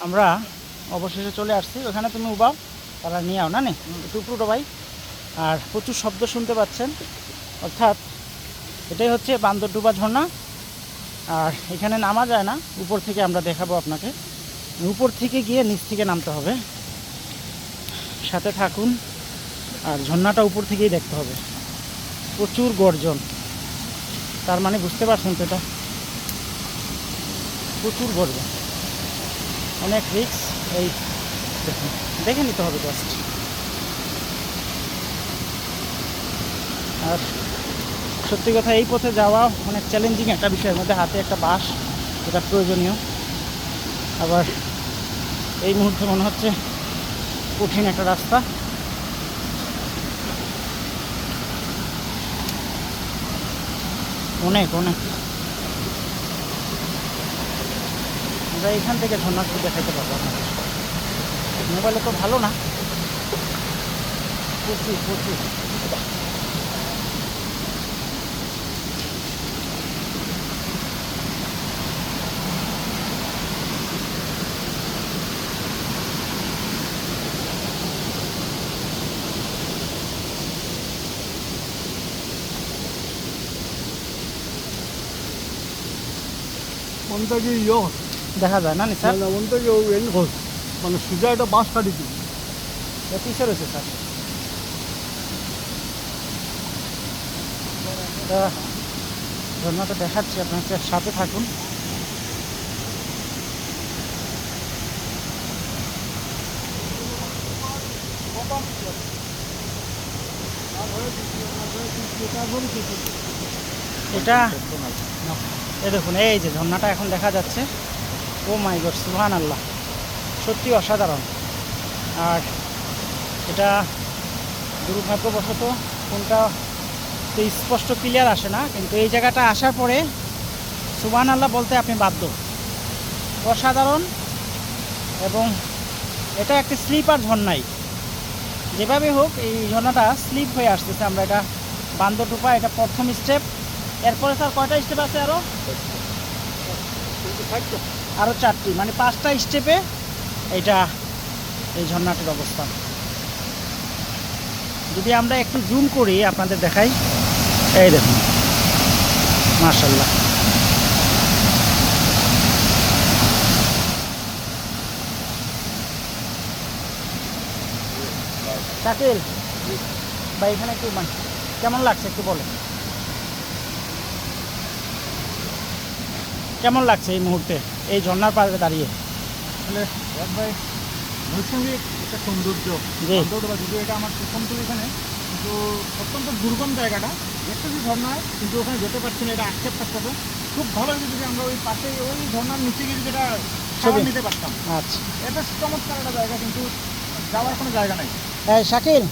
আমরা অবশেষে চলে আসছি। ওখানে তুমি উবাও তারা নিয়ে আও না নে? উপরে ভাই। আর প্রচুর শব্দ শুনতে পাচ্ছেন। অর্থাৎ এটাই হচ্ছে বান্দরডুবা ঝর্ণা। আর এখানে নামা যায় না। উপর থেকে আমরা দেখাবো আপনাকে। উপর থেকে গিয়ে নিচ থেকে নামতে হবে। সাথে থাকুন। আর ঝর্ণাটা উপর থেকেই দেখতে হবে। প্রচুর গর্জন। তার মানে বুঝতে পারছেন তো এটা? প্রচুর গর্জন। অনেক রিক্স এই দেখে নিতে হবে জাস্ট আর সত্যি কথা, এই পথে যাওয়া অনেক চ্যালেঞ্জিং একটা বিষয়ের মধ্যে, হাতে একটা বাস যেটা প্রয়োজনীয়। আবার এই মুহূর্তে মনে হচ্ছে কঠিন একটা রাস্তা। অনেক অনেক। আমরা এখান থেকে ঝর্ণাটা দেখাইতে পারবো আপনাদের মোবাইলে তো ভালো না প্রচুর প্রচুর 원탁이 이어 দেখা যায় না নি স্যার ওখান থেকে এন ঘোষ। মানে সোজা একটা বাস কাটি দিল কিসে স্যার? ঝর্ণাটা দেখাচ্ছি আপনার সাথে থাকুন। এটা এ দেখুন এই যে ঝর্ণাটা এখন দেখা যাচ্ছে। ও মাই গড সুহান আল্লাহ সত্যি অসাধারণ। আর এটা দুর্ভাগ্যবশত কোনটা তো স্পষ্ট ক্লিয়ার আসে না, কিন্তু এই জায়গাটা আসার পরে সুবান আল্লাহ বলতে আপনি বাধ্য। অসাধারণ এবং এটা একটি স্লিপার ঝর্ণাই যেভাবে হোক এই ঝর্ণাটা স্লিপ হয়ে আসতেছে, আমরা এটা বান্দরটুপা, এটা প্রথম স্টেপ এরপরে স্যার কয়টা স্টেপ আছে আরও আরও চারটি মানে পাঁচটা স্টেপে এটা এই ঝর্ণাটির অবস্থান। যদি আমরা একটু জুম করি, আপনাদের দেখাই। এই দেখুন মার্শাল্লাহ শাকিল ভাই, এখানে একটু মানে কেমন লাগছে একটু বলো কেমন লাগছে এই মুহূর্তে? এই ঝর্ণার পাড়ে দাঁড়িয়ে? তাহলে এক ভাই নৈসর্গিক একটা সৌন্দর্য। বান্দরডোবা যদিও এটা আমার প্রথম তো এখানে কিন্তু অত্যন্ত দুর্গম জায়গাটা। দেখতে যে ঝর্ণা কিন্তু ওখানে যেতে পারছি না এটা আক্ষেপ থাকতে খুব ভালো হয়েছে যদি আমরা ওই পাশে ওই ঝর্ণার নিচে গিয়ে যেটা ছবি। নিতে পারতাম। আচ্ছা। এটা চমৎকার একটা জায়গা কিন্তু যাওয়ার কোনো জায়গা নাই। এই শাকিল?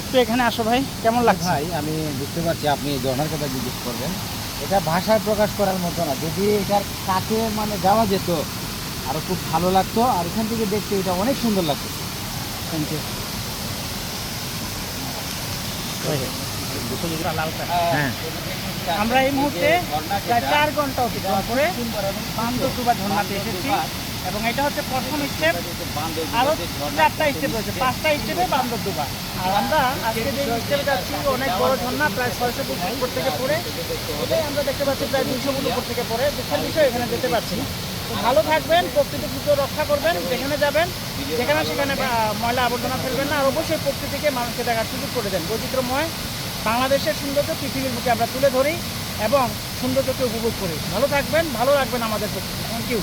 একটু এখানে আসো ভাই কেমন লাগছে? ভাই আমি বুঝতে পারছি আপনি ঝর্ণার কথা জিজ্ঞেস করবেন। এটা ভাষায় প্রকাশ করার মতো না। যদি এটার কাছে মানে যাওয়া যেত আরও খুব ভালো লাগতো আর এখান থেকে দেখতে এটা অনেক সুন্দর লাগতো। থ্যাংক ইউ হ্যাঁ। আমরা এই মুহূর্তে চার ঘণ্টা অতিক্রম করে বান্দরডুবা ঝর্ণাতে এসেছি। এবং এটা হচ্ছে প্রথম স্টেপ আরও চারটা স্টেপ রয়েছে, পাঁচটা স্টেপে বান্দরডুবা আর আমরা আজকে যে স্টেপে যাচ্ছি অনেক বড় ঝর্ণা, প্রায় ছয়শো ফুট উপর থেকে পড়ে, এটাই আমরা দেখতে পাচ্ছি, প্রায় দুশো ফুট উপর থেকে পড়ে। দুঃখের বিষয় এখানে যেতে পারছি না ভালো থাকবেন, প্রকৃতি পুজো রক্ষা করবেন, যেখানে যাবেন, যেখানে সেখানে ময়লা আবর্জনা ফেলবেন না। আর অবশ্যই প্রকৃতিকে মানুষকে দেখার সুযোগ করে দেন। বৈচিত্র্যময় বাংলাদেশের সৌন্দর্য পৃথিবীর বুকে আমরা তুলে ধরি এবং সৌন্দর্যকে উপভোগ করি। ভালো থাকবেন, ভালো রাখবেন আমাদের প্রকৃতি থ্যাংক ইউ